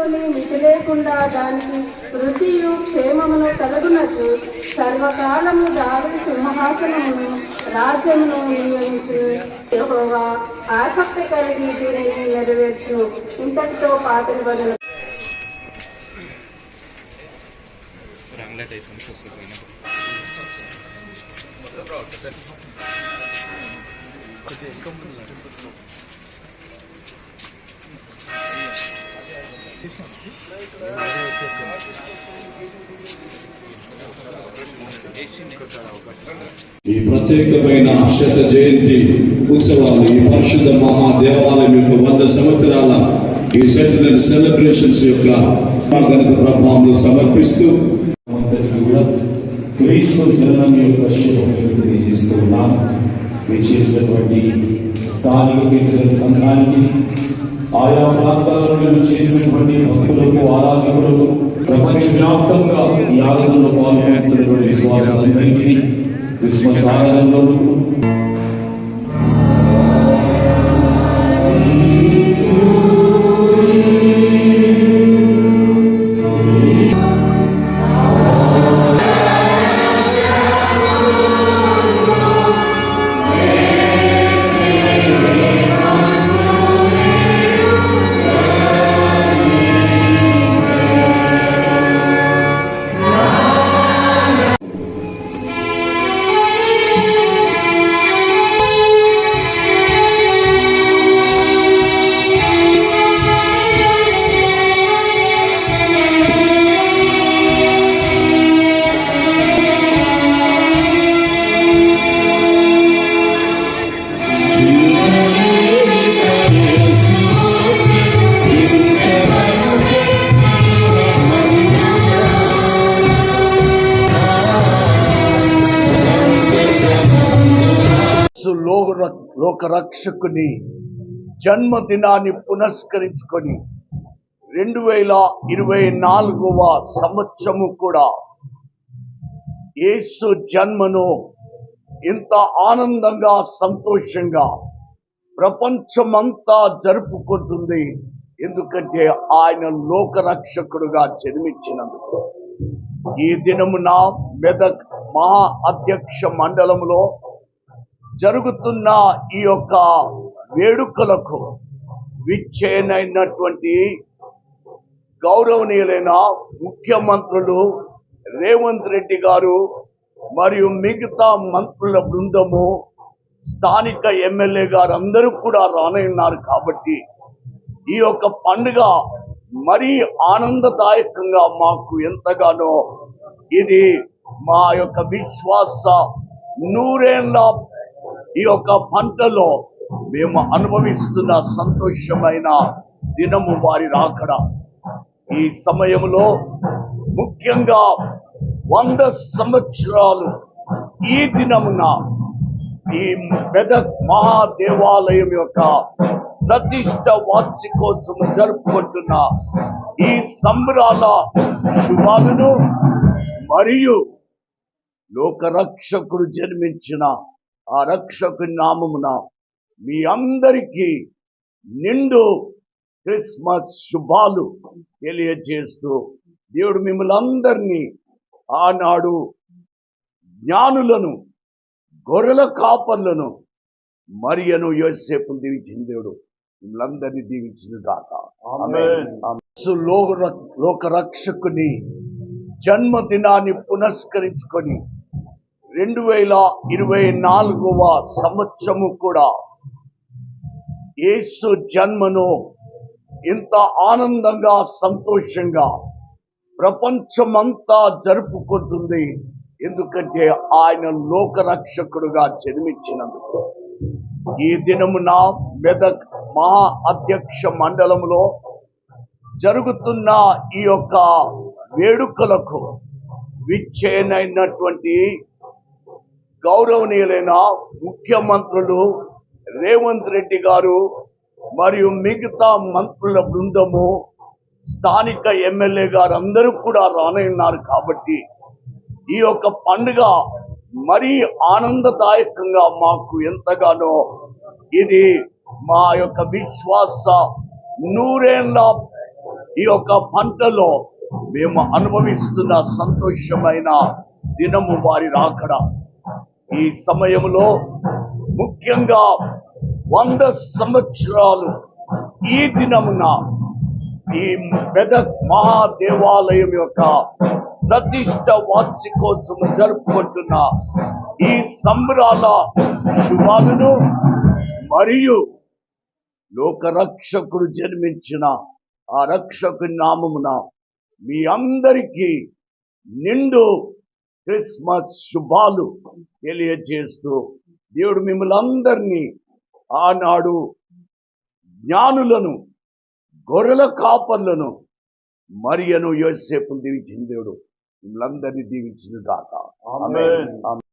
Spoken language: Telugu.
కొని మితి లేకుండా దానికి రుచియు క్షేమమును కలుగునట్టు సర్వకాలము దావి సింహాసనమును రాజ్యమును నియమించు. యెహోవా ఆసక్తి కలిగి దీనిని నెరవేర్చు. ఇంతటితో పాటలు బదులు రాంగ్లైట్ అయిపోయింది ఈ ప్రత్యేకమైన శత జయంతి ఉత్సవాలు ఈ పరిశుద్ధ మహాదేవాలయం యొక్క వంద సంవత్సరాల ఈ సెంటినల్ సెలబ్రేషన్స్ యొక్క గణిత ప్రభావంలో సమర్పిస్తూ అందరికీ కూడా క్రీస్తు జననం యొక్క శుభములు తెలియజేస్తూ ఉన్నాను. మీరు చేసినటువంటి స్థానిక సంఘానికి ఆయా ప్రాంతాల నుండి చేసినటువంటి భక్తులకు ఆరాధకులకు ప్రపంచవ్యాప్తంగా ఈ ఆరాధనలో పాల్గొంటున్నటువంటి విశ్వాసాలందరికీ క్రిస్మస్ ఆరాధనలో యేసు లోకరక్షకుని జన్మదినాన్ని పునస్కరించుకొని రెండు వేల ఇరవై నాలుగవ సంవత్సరము కూడా యేసు జన్మను ఇంత ఆనందంగా సంతోషంగా ప్రపంచమంతా జరుపుకుంటుంది. ఎందుకంటే ఆయన లోకరక్షకుడుగా జన్మించినందుకు. ఈ దినమున మెదక్ మహా అధ్యక్ష మండలంలో జరుగుతున్న ఈ యొక్క వేడుకలకు విచ్చేనైనటువంటి గౌరవనీయులైన ముఖ్యమంత్రులు రేవంత్ రెడ్డి గారు మరియు మిగతా మంత్రుల బృందము స్థానిక ఎమ్మెల్యే గారు అందరూ కూడా రానున్నారు కాబట్టి ఈ యొక్క పండుగ మరీ ఆనందదాయకంగా మాకు ఎంతగానో ఇది మా యొక్క విశ్వాస నూరేళ్ళ ఈ యొక్క పంటలో మేము అనుభవిస్తున్న సంతోషమైన దినము వారి రాకడ. ఈ సమయంలో ముఖ్యంగా వంద సంవత్సరాలు ఈ దినమున ఈ మెదక్ మహాదేవాలయం యొక్క ప్రతిష్ట వార్షికోత్సవం జరుపుకుంటున్న ఈ సంబరాల శుభాలను మరియు లోక రక్షకుడు జన్మించిన ఆ రక్షకుని నామమున మీ అందరికీ నిండు క్రిస్మస్ శుభాలు తెలియజేస్తూ దేవుడు మిమ్మల్ని అందరినీ ఆనాడు జ్ఞానులను గొర్రెల కాపర్లను మరియను యోసేపు దీవించిన దేవుడు మిమ్మల్ని అందరినీ దీవించిన లోక రక్షకుని జన్మదినాన్ని పునస్కరించుకొని రెండు వేల ఇరవై నాలుగవ సంవత్సరము కూడా యేసు జన్మను ఇంత ఆనందంగా సంతోషంగా ప్రపంచమంతా జరుపుకుంటుంది. ఎందుకంటే ఆయన లోక రక్షకుడుగా జన్మించినందుకు. ఈ దినమున మెదక్ మహా అధ్యక్ష మండలంలో జరుగుతున్న ఈ యొక్క వేడుకలకు విచ్చేనైనటువంటి గౌరవనీయులైన ముఖ్యమంత్రులు రేవంత్ రెడ్డి గారు మరియు మిగతా మంత్రుల బృందము స్థానిక ఎమ్మెల్యే గారు అందరూ కూడా రానున్నారు కాబట్టి ఈ యొక్క పండుగ మరీ ఆనందదాయకంగా మాకు ఎంతగానో ఇది మా యొక్క విశ్వాస నూరేళ్ళ ఈ యొక్క పంటలో మేము అనుభవిస్తున్న సంతోషమైన దినము వారి రాకడా. ఈ సమయంలో ముఖ్యంగా వంద సంవత్సరాలు ఈ దినమున ఈ మెదక్ మహాదేవాలయం యొక్క ప్రతిష్ట వార్షికోత్సవం జరుపుకుంటున్న ఈ సంబరాల శుభాలను మరియు లోకరక్షకుడు జన్మించిన ఆ రక్షకు నామమున మీ అందరికీ నిండు క్రిస్మస్ శుభాలు తెలియజేస్తూ దేవుడు మిమ్మల్ని అందరినీ ఆనాడు జ్ఞానులను గొర్రెల కాపర్లను మరియను యోసేపు దీవించిన దేవుడు. మిమ్మల్ని అందరినీ దీవించిన ఆమేన్.